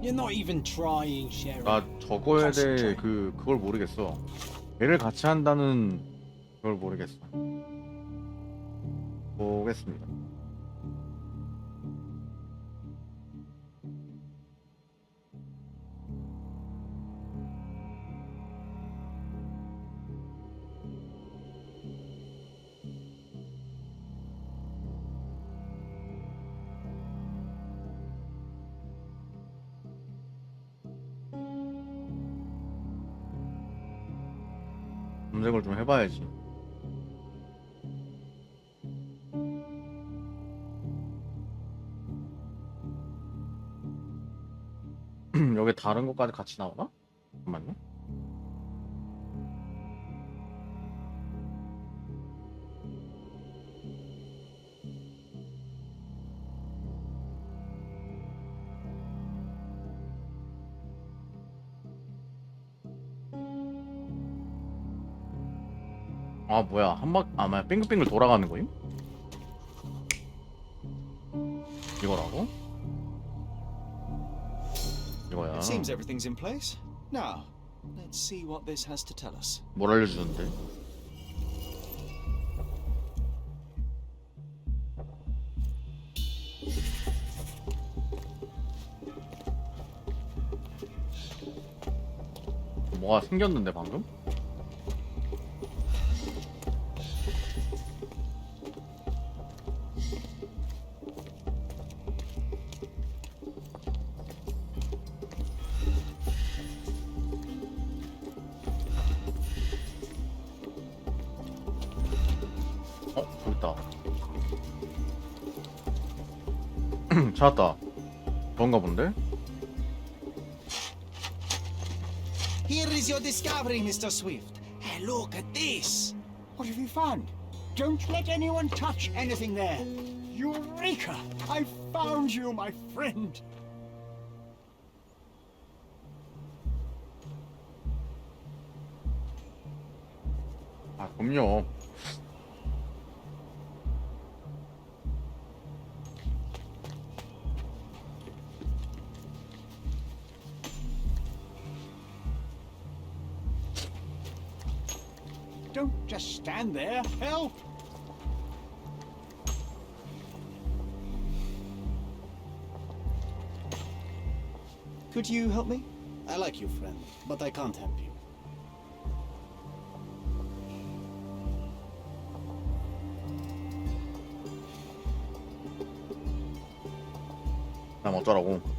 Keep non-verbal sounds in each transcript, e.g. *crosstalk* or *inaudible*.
You're not even trying. 나 저거에 대해 그 그걸 모르겠어. 배를 같이 한다는 그걸 모르겠어. 보겠습니다. 해봐야지. *clears throat* 여기 다른 것까지 같이 나오나? 잠깐만요. 아 뭐야 한 바, 아 뭐야 빙글빙글 돌아가는 거임? 이거라고? 이거야 It seems everything's in place. Now, let's see what this has to tell us. 뭘 알려주는데? 뭐가 생겼는데 방금? 어? 있다 찾았다 그런가 본데? Here is your discovery, Mr. Swift. Hey, look at this. What have you found? Don't let anyone touch anything there. Eureka! I found you, my friend. 아 그럼요 Don't just stand there. Help! Could you help me? I like you, friend, but I can't help you. Vamos, algum.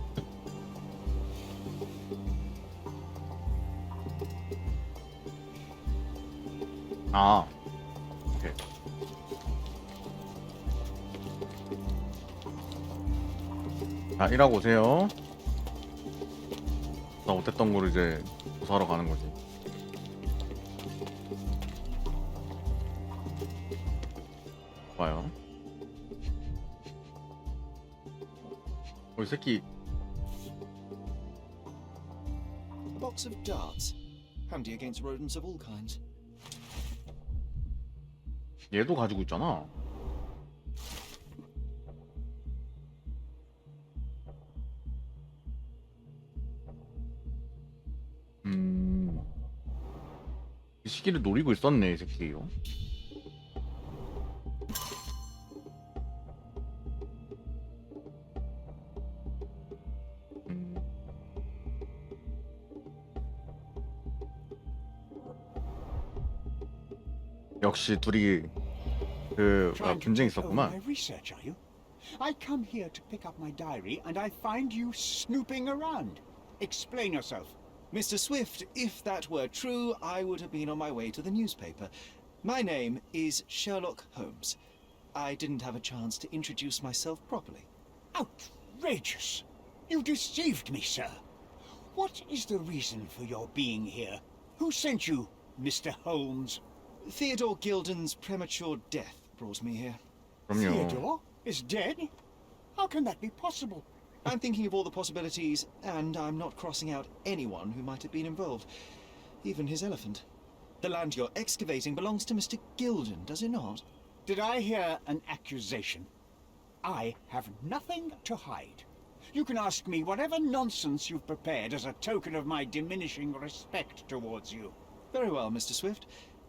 아 오케이 자 일하고 오세요 나 못했던 걸 이제 조사하러 가는 거지 봐요 어, 이 새끼 box of darts. Handy against rodents of all kinds. 얘도 가지고 있잖아. 음. 이 시기를 노리고 있었네, 이 새끼요. 역시 둘이 그 아, Trying to 분쟁이 take over 있었구만. my research, are you? I come here to pick up my diary, and I find you snooping around. Explain yourself. Mr. Swift, if that were true, I would have been on my way to the newspaper. My name is Sherlock Holmes. I didn't have a chance to introduce myself properly. Outrageous! You deceived me, sir. What is the reason for your being here? Who sent you, Mr. Holmes? Theodore Gildon's premature death brought me here. From your... Theodore is dead? How can that be possible? I'm thinking of all the possibilities, and I'm not crossing out anyone who might have been involved, even his elephant. The land you're excavating belongs to Mr. Gildon, does it not? Did I hear an accusation? I have nothing to hide. You can ask me whatever nonsense you've prepared as a token of my diminishing respect towards you. Very well, Mr. Swift.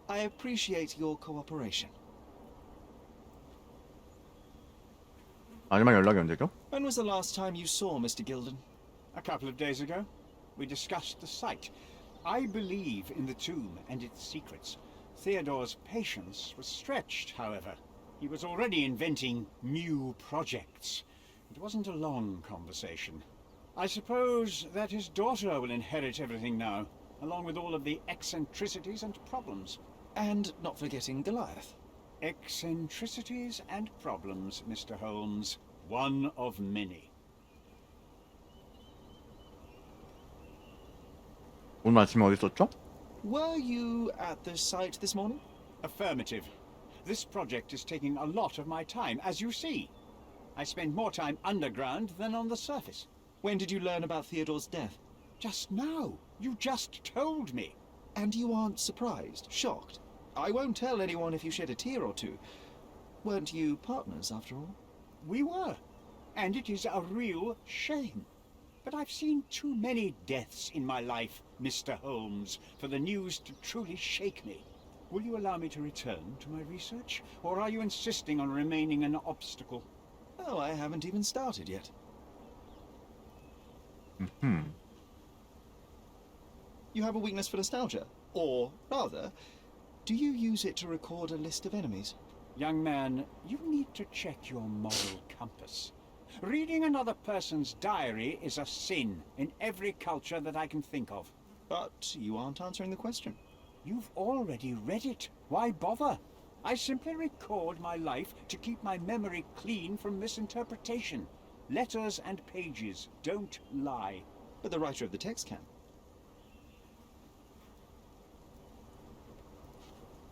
I appreciate your cooperation. 마지막 연락이 언제죠? When was the last time you saw Mr. Gilden? A couple of days ago, we discussed the site. I believe in the tomb and its secrets. Theodore's patience was stretched, however. He was already inventing new projects. It wasn't a long conversation. I suppose that his daughter will inherit everything now, along with all of the eccentricities and problems. And not forgetting Goliath. Eccentricities and problems, Mr. Holmes. One of many. 오늘 아침에 어디 있었죠? Were you at the site this morning? Affirmative. This project is taking a lot of my time, as you see. I spend more time underground than on the surface. When did you learn about Theodore's death? Just now. You just told me. And you aren't surprised, shocked? I won't tell anyone if you shed a tear or two. Weren't you partners, after all? We were. And it is a real shame. But I've seen too many deaths in my life, Mr. Holmes, for the news to truly shake me. Will you allow me to return to my research? Or are you insisting on remaining an obstacle? Oh, I haven't even started yet. Hmm. You have a weakness for nostalgia? Or, rather, do you use it to record a list of enemies? Young man, you need to check your moral compass. Reading another person's diary is a sin in every culture that I can think of. But you aren't answering the question. You've already read it. Why bother? I simply record my life to keep my memory clean from misinterpretation. Letters and pages don't lie. But the writer of the text can.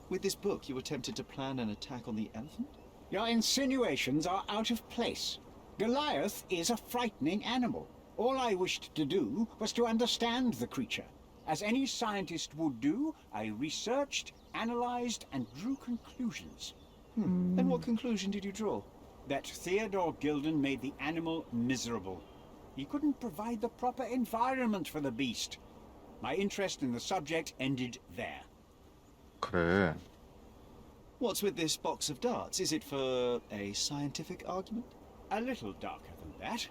With this book, you attempted to plan an attack on the elephant? Your insinuations are out of place. Goliath is a frightening animal. All I wished to do was to understand the creature. As any scientist would do, I researched, analyzed, and drew conclusions. Hmm. And what conclusion did you draw? That Theodore Gilden made the animal miserable. He couldn't provide the proper environment for the beast. My interest in the subject ended there. 그래. What's with this box of darts? Is it for a scientific argument? A little darker than that.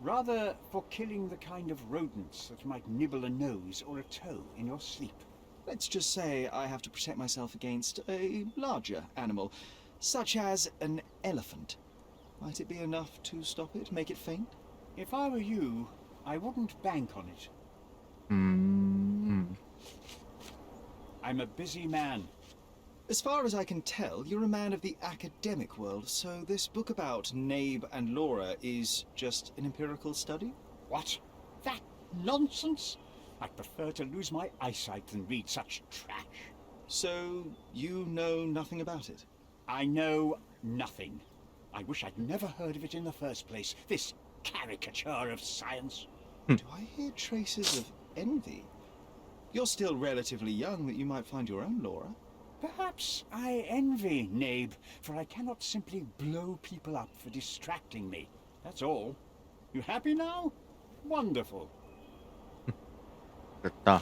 Rather for killing the kind of rodents that might nibble a nose or a toe in your sleep. Let's just say I have to protect myself against a larger animal, such as an elephant. Might it be enough to stop it, make it faint? If I were you, I wouldn't bank on it. Hmm. I'm a busy man. As far as I can tell, you're a man of the academic world, so this book about Nabe and Laura is just an empirical study? What? That nonsense? I'd prefer to lose my eyesight than read such trash. So, you know nothing about it? I know nothing. I wish I'd never heard of it in the first place. This caricature of science. Do I hear traces of envy? You're still relatively young that you might find your own Laura. Perhaps I envy Nabe, for I cannot simply blow people up for distracting me. That's all. You happy now? Wonderful. 됐다.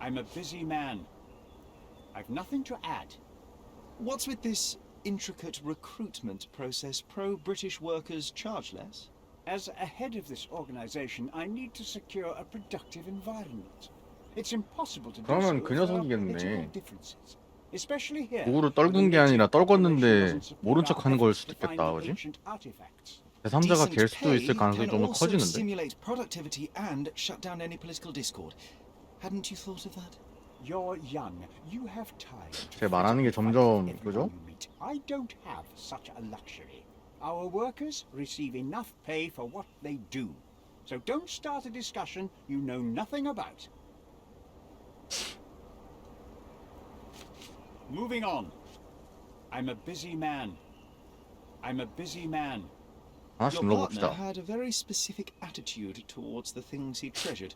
I'm a busy man. I've nothing to add. What's with this intricate recruitment process? Pro British workers charge less? As a head of this organization, I need to secure a productive environment. It's impossible to do 그러면 그 without 녀석이겠네. political differences. Especially here. 누구를 떨군 게 아니라 떨궜는데 모른 척 하는 걸 수도 있겠다, 그지? 제3자가 될 수도 있을 가능성이 좀 더 커지는데. stimulate productivity and shut down any political discord. Hadn't you thought of that? You're young. You have time. to 제 말하는 게 점점, 그죠? you meet. I don't have such a luxury. Our workers receive enough pay for what they do. So don't start a discussion you know nothing about. Moving on. I'm a busy man. I'm a busy man. Your partner had a very specific attitude towards the things he treasured.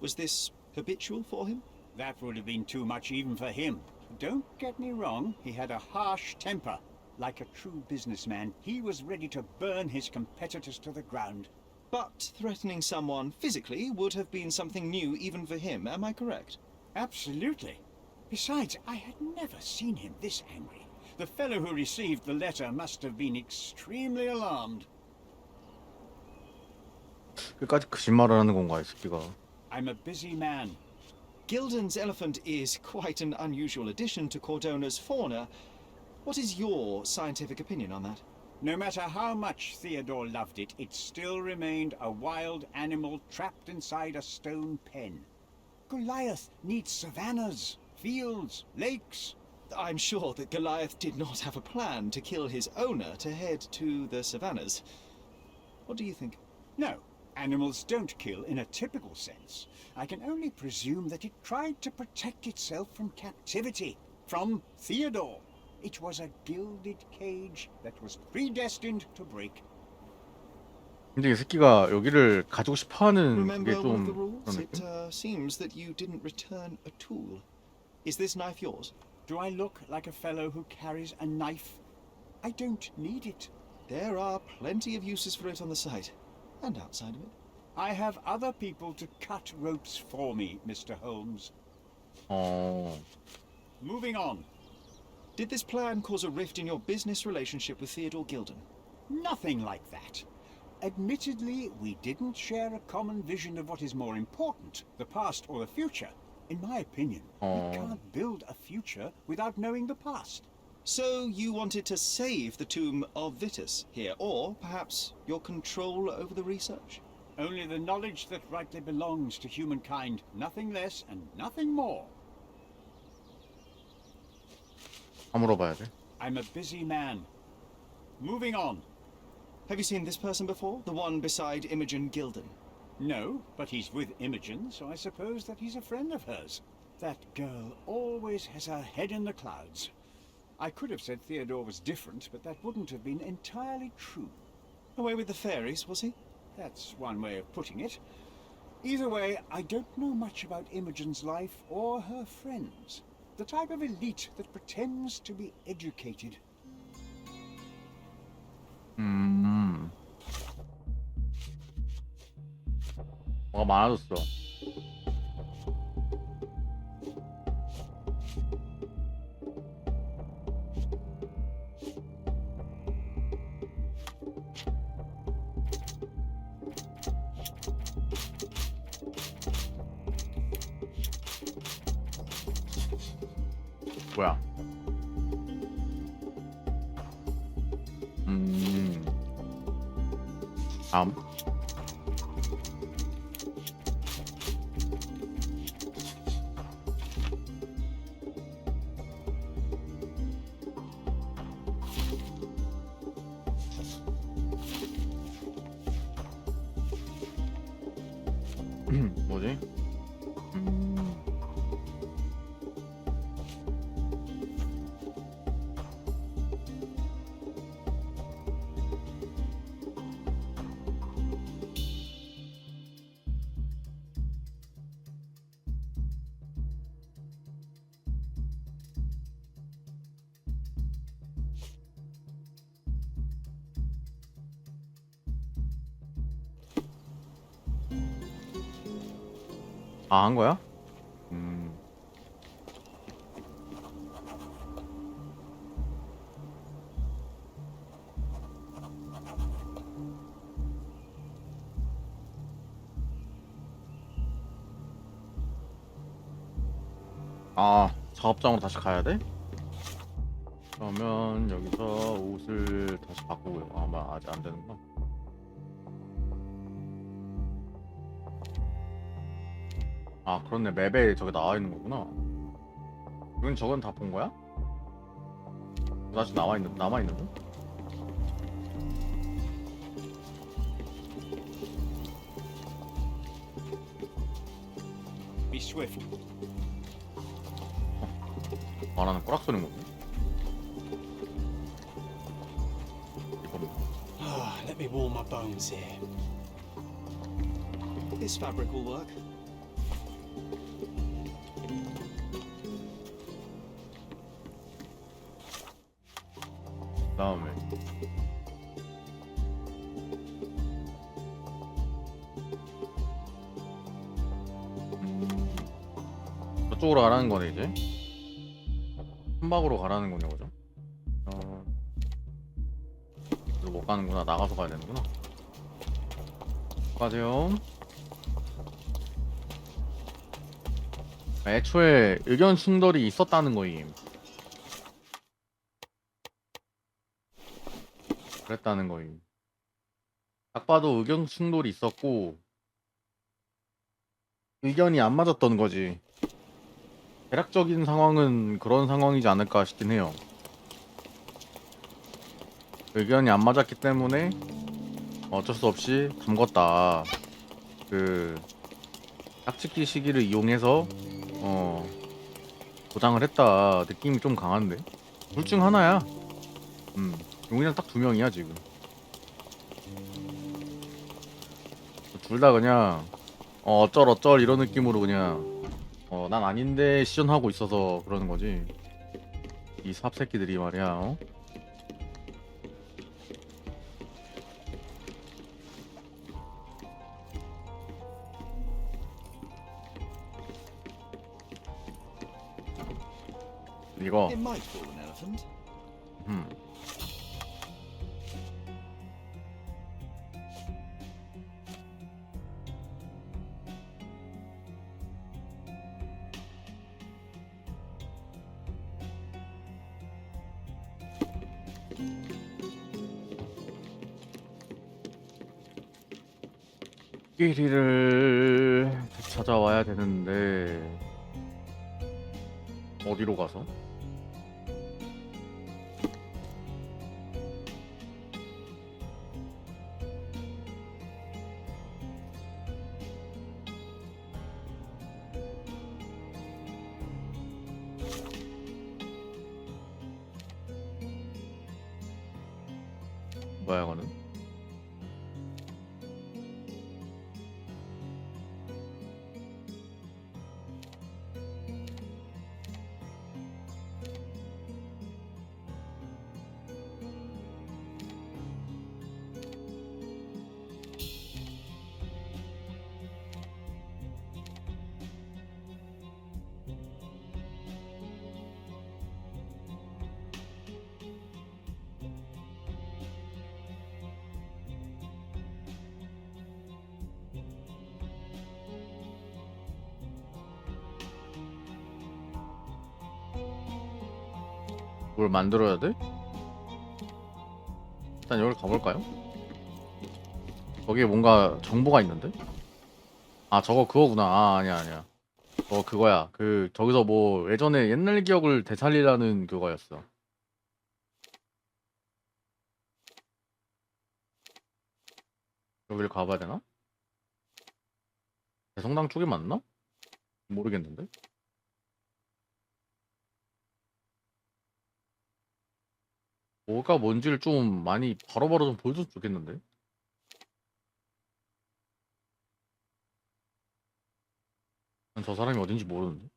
Was this habitual for him? That would have been too much even for him. Don't get me wrong, he had a harsh temper. Like a true businessman, he was ready to burn his competitors to the ground. But threatening someone physically would have been something new even for him, am I correct? Absolutely. Besides, I had never seen him this angry. The fellow who received the letter must have been extremely alarmed. 끝까지 거짓말을 하는 건가 이 새끼가 I'm a busy man. Gilden's elephant is quite an unusual addition to Cordona's fauna. What is your scientific opinion on that? No matter how much Theodore loved it, it still remained a wild animal trapped inside a stone pen. Goliath needs savannas, fields, lakes. I'm sure that Goliath did not have a plan to kill his owner to head to the savannas. What do you think? No, animals don't kill in a typical sense. I can only presume that it tried to protect itself from captivity, from Theodore. It was a gilded cage that was predestined to break. 근데 이 새끼가 여기를 가지고 싶어하는 그게 Remember one of the 좀 rules? 그런 It 느낌? uh, seems that you didn't return a tool. Is this knife yours? Do I look like a fellow who carries a knife? I don't need it. There are plenty of uses for it on the site, and outside of it. I have other people to cut ropes for me, Mr. Holmes. Oh. Moving on. Did this plan cause a rift in your business relationship with Theodore Gilden? Nothing like that. Admittedly, we didn't share a common vision of what is more important, the past or the future. In my opinion, Aww. we can't build a future without knowing the past. So you wanted to save the tomb of Vitus here, or perhaps your control over the research? Only the knowledge that rightly belongs to humankind, nothing less and nothing more. I'm a busy man. Moving on. Have you seen this person before? The one beside Imogen Gilden? No, but he's with Imogen, so I suppose that he's a friend of hers. That girl always has her head in the clouds. I could have said Theodore was different, but that wouldn't have been entirely true. Away with the fairies, was he? That's one way of putting it. Either way, I don't know much about Imogen's life or her friends. The type of elite that pretends to be educated. 음 뭐가 많아졌어. 뭐야? 음. 다음 아, 한 거야? 음. 아, 작업장으로 다시 가야 돼? 그러면 여기서 옷을 다시 바꾸고요. 아마 아직 안 되는구나. 아 그렇네 맵에 저게 나와 있는 거구나. 이건 저건 다 본 거야? 다시 나와 있는 남아 있는 거? Be swift. 말하는 꼬락 소리인 거네. 이건 Ah, let me warm my bones here. This fabric will work. 다음에. 저쪽으로 가라는 거네 이제? 한박으로 가라는 거네 그죠? 어... 못 가는구나. 나가서 가야 되는구나. 가세요. 애초에 의견 충돌이 있었다는 거임. 그랬다는 거임 딱 봐도 의견 충돌이 있었고 의견이 안 맞았던 거지. 대략적인 상황은 그런 상황이지 않을까 싶긴 해요. 의견이 안 맞았기 때문에 어쩔 수 없이 담궜다. 그 짝짓기 시기를 이용해서 어 보장을 했다. 느낌이 좀 강한데. 둘 중 하나야. 음, 용이랑 딱 두 명이야 지금. 둘 다 그냥 어, 어쩔 어쩔 이런 느낌으로 그냥 어, 난 아닌데 시전하고 있어서 그러는 거지. 이 삽새끼들이 말이야. 어? 이거 It might fool an elephant. 음. 끼리를 찾아와야 되는데 어디로 가서? 뭐야 이거는? 뭘 만들어야 돼? 일단 여기 가볼까요? 거기에 뭔가 정보가 있는데? 아 저거 그거구나 아 아니야 아니야 어 그거야 그 저기서 뭐 예전에 옛날 기억을 되살리라는 그거였어 여기를 가봐야 되나? 대성당 쪽이 맞나? 모르겠는데 뭐가 뭔지를 좀 많이 바로바로 좀 보여줬으면 좋겠는데? 난 저 사람이 어딘지 모르는데?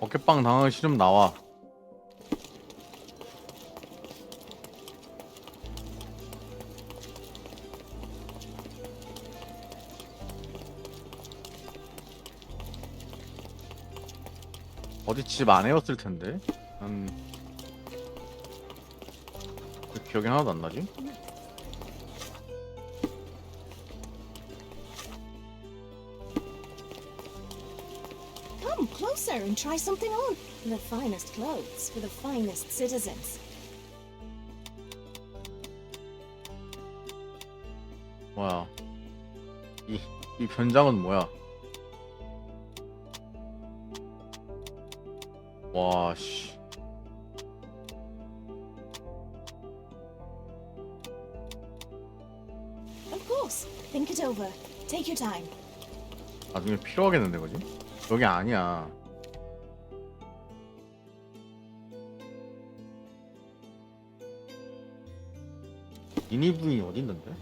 어깨빵 당하기 싫으면 나와 어디 집 안에였을 텐데. 난 그 기억이 하나도 안 나지? Come closer and try something on. The finest clothes for the finest citizens. 뭐야? 이, 이 변장은 뭐야? 와, 씨. Of course. Think it over. Take your time. 나중에 필요하겠는데, 그지? 여기 아니야. 미니 부인이 어디 있는데?